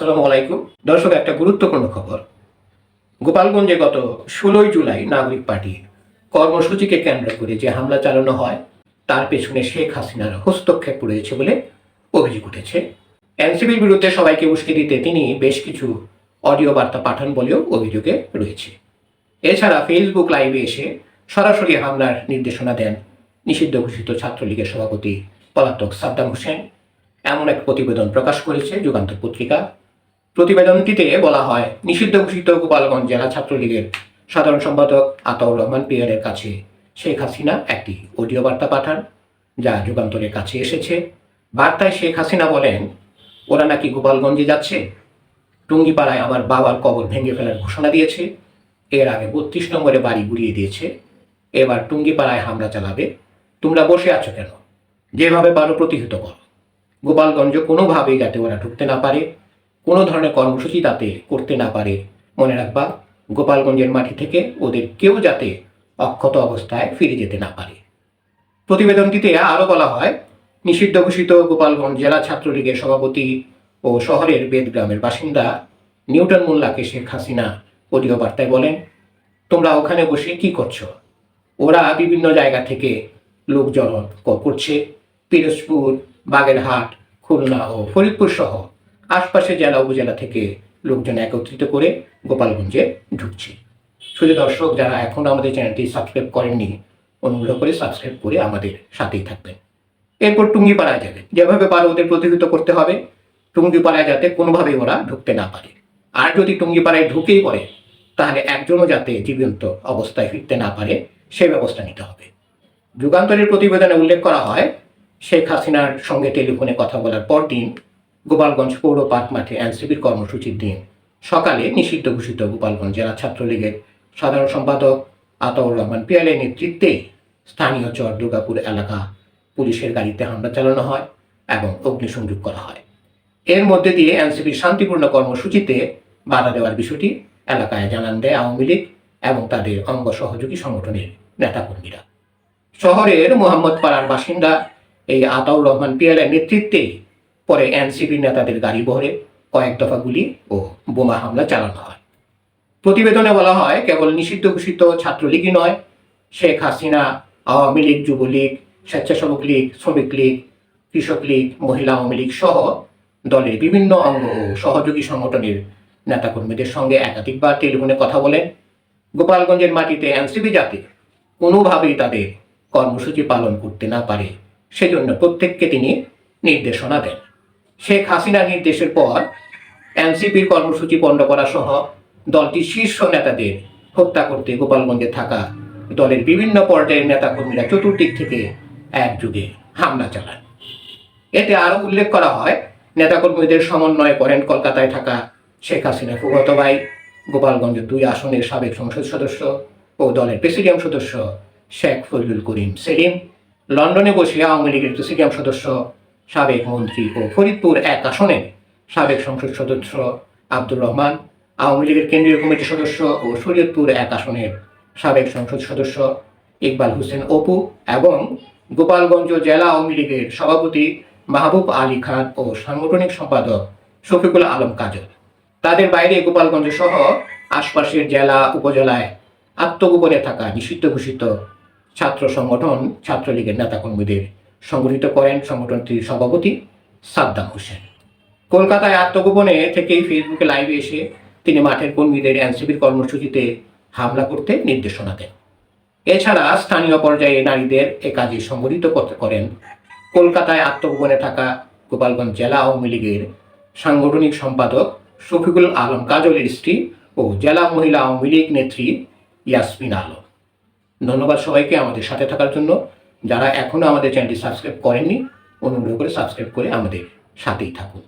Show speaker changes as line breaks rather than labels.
আসসালামু আলাইকুম। দর্শক, একটা গুরুত্বপূর্ণ খবর। গোপালগঞ্জে গত ষোলোই জুলাই নাগরিক পার্টির কর্মসূচিকে কেন্দ্র করে যে হামলা চালানো হয়, তার পেছনে শেখ হাসিনার হস্তক্ষেপ রয়েছে বলে অভিযোগ উঠেছে। এনসিপির বিরুদ্ধে সবাইকে উস্কে দিতে তিনি বেশ কিছু অডিও বার্তা পাঠান বলেও অভিযোগে রয়েছে। এছাড়া ফেসবুক লাইভে এসে সরাসরি হামলার নির্দেশনা দেন নিষিদ্ধ ঘোষিত ছাত্রলীগের সভাপতি পলাতক সাদ্দাম হোসেন। এমন এক প্রতিবেদন প্রকাশ করেছে যুগান্তর পত্রিকা। প্রতিবেদনটিতে বলা হয়, নিষিদ্ধ ঘোষিত গোপালগঞ্জ জেলা ছাত্রলীগের সাধারণ সম্পাদক আতাউর রহমান পিয়ারের কাছে শেখ হাসিনা একটি অডিও বার্তা পাঠান, যা যুগান্তরের কাছে এসেছে। বার্তায় শেখ হাসিনা বলেন, ওরা নাকি গোপালগঞ্জে যাচ্ছে। টুঙ্গিপাড়ায় আমার বাবার কবর ভেঙে ফেলার ঘোষণা দিয়েছে। এর আগে বত্রিশ নম্বরে বাড়ি গুড়িয়ে দিয়েছে। এবার টুঙ্গিপাড়ায় হামলা চালাবে। তোমরা বসে আছো কেন? যেভাবে পারো প্রতিহত করো। গোপালগঞ্জ কোনোভাবেই যাতে ওরা ঢুকতে না পারে। কোনো ধরনের কর্মসূচি তাতে করতে না পারে। মনে রাখবা, গোপালগঞ্জের মাটি থেকে ওদের কেউ যাতে অক্ষত অবস্থায় ফিরে যেতে না পারে। প্রতিবেদনটিতে আরও বলা হয়, নিষিদ্ধ ঘোষিত গোপালগঞ্জ জেলা ছাত্রলীগের সভাপতি ও শহরের বেদগ্রামের বাসিন্দা নিউটন মোল্লাকে শেখ হাসিনা অডিও বার্তায় বলেন, তোমরা ওখানে বসে কি করছ? ওরা বিভিন্ন জায়গা থেকে লোকজন করছে। পিরোজপুর, বাগেরহাট, খুলনা ও ফরিদপুর সহ আশপাশের জেলা উপজেলা থেকে লোকজন একত্রিত করে গোপালগঞ্জে ঢুকছে। শুধু দর্শক যারা এখন আমাদের চ্যানেলটি সাবস্ক্রাইব করেননি, অনুগ্রহ করে সাবস্ক্রাইব করে আমাদের সাথেই থাকবেন। এরপর টুঙ্গিপাড়ায় যাবে। যেভাবে পারে ওদের প্রতিহিত করতে হবে। টুঙ্গিপাড়ায় যাতে কোনোভাবেই ওরা ঢুকতে না পারে। আর যদি টুঙ্গিপাড়ায় ঢুকেই পড়ে, তাহলে একজনও যাতে জীবন্ত অবস্থায় ফিরতে না পারে, সে ব্যবস্থা নিতে হবে। যুগান্তরের প্রতিবেদনে উল্লেখ করা হয়, শেখ হাসিনার সঙ্গে টেলিফোনে কথা বলার পর দিন গোপালগঞ্জ পৌর পার্ক মাঠে এনসিপির কর্মসূচির দিন। সকালে নিষিদ্ধ ঘোষিত গোপালগঞ্জ জেলা ছাত্রলীগের সাধারণ সম্পাদক আতাউর রহমান পিয়ালের নেতৃত্বে স্থানীয় চর দুর্গাপুর এলাকা পুলিশের গাড়িতে হামলা চালানো হয় এবং অগ্নিসংযোগ করা হয়। এর মধ্যে দিয়ে এনসিপির শান্তিপূর্ণ কর্মসূচিতে বাধা দেওয়ার বিষয়টি এলাকায় জানান দেয় আওয়ামী লীগ এবং তাদের অঙ্গ সহযোগী সংগঠনের নেতাকর্মীরা। শহরের মোহাম্মদ পাড়ার বাসিন্দা এই আতাউর রহমান পিয়ালের নেতৃত্বে পরে এনসিপি নেতাদের গাড়ি বহরে কয়েক দফা গুলি ও বোমা হামলা চালানো হয়। প্রতিবেদনে বলা হয়, কেবল নিষিদ্ধ ঘোষিত ছাত্রলীগই নয়, শেখ হাসিনা, আওয়ামী লীগ, যুবলীগ, স্বেচ্ছাসেবক লীগ, শ্রমিক লীগ, কৃষক লীগ, মহিলা আওয়ামী লীগ সহ দলের বিভিন্ন অঙ্গ ও সহযোগী সংগঠনের নেতাকর্মীদের সঙ্গে একাধিকবার টেলিফোনে কথা বলেন। গোপালগঞ্জের মাটিতে এনসিপি যাতে কোনোভাবেই তাদের কর্মসূচি পালন করতে না পারে, সেজন্য প্রত্যেককে তিনি নির্দেশনা দেন। শেখ হাসিনার নির্দেশের পর এনসিপির কর্মসূচি পণ্ড করা সহ দলটির শীর্ষ নেতাদের হত্যা করতে গোপালগঞ্জে থাকা দলের বিভিন্ন পর্যায়ের নেতাকর্মীরা চতুর্দিক থেকে একযুগে হামলা চালান এতে আরও উল্লেখ করা হয়, নেতাকর্মীদের সমন্বয় করেন কলকাতায় থাকা শেখ হাসিনা ফুগত ভাই, গোপালগঞ্জের দুই আসনের সাবেক সংসদ সদস্য ও দলের প্রেসিডিয়াম সদস্য শেখ ফজলুল করিম সেলিম। লন্ডনে বসে আওয়ামী লীগের প্রেসিডিয়াম সদস্য সাবেক মন্ত্রী ও ফরিদপুর এক আসনের সাবেক সংসদ সদস্য আব্দুর রহমান, আওয়ামী লীগের কেন্দ্রীয় কমিটির সদস্য ও শরীয়তপুর এক আসনের সাবেক সংসদ সদস্য ইকবাল হোসেন অপু এবং গোপালগঞ্জ জেলা আওয়ামী লীগের সভাপতি মাহবুব আলী খান ও সাংগঠনিক সম্পাদক শফিকুল আলম কাজল। তাদের বাইরে গোপালগঞ্জ সহ আশপাশের জেলা উপজেলায় আত্মগোপনে থাকা নিষিদ্ধ ঘোষিত ছাত্র সংগঠন ছাত্রলীগের নেতা নেতাকর্মীদের সংগঠিত করেন সংগঠনটির সভাপতি সাদ্দাম হোসেন। কলকাতায় আত্মগোপনে থেকেই ফেসবুকে লাইভে এসে তিনি মাঠের কর্মীদের এনসিপির কর্মসূচিতে হামলা করতে নির্দেশনা দেন। এছাড়া স্থানীয় পর্যায়ে নারীদের এ কাজে সংগঠিত করতে করেন কলকাতায় আত্মগোপনে থাকা গোপালগঞ্জ জেলা আওয়ামী লীগের সাংগঠনিক সম্পাদক শফিকুল আলম কাজলের স্ত্রী ও জেলা মহিলা আওয়ামী লীগ নেত্রী ইয়াসমিন আলম। ধন্যবাদ সবাইকে আমাদের সাথে থাকার জন্য। যারা এখনও আমাদের চ্যানেলটি সাবস্ক্রাইব করেননি অনুগ্রহ করে সাবস্ক্রাইব করে আমাদের সাথেই থাকুন।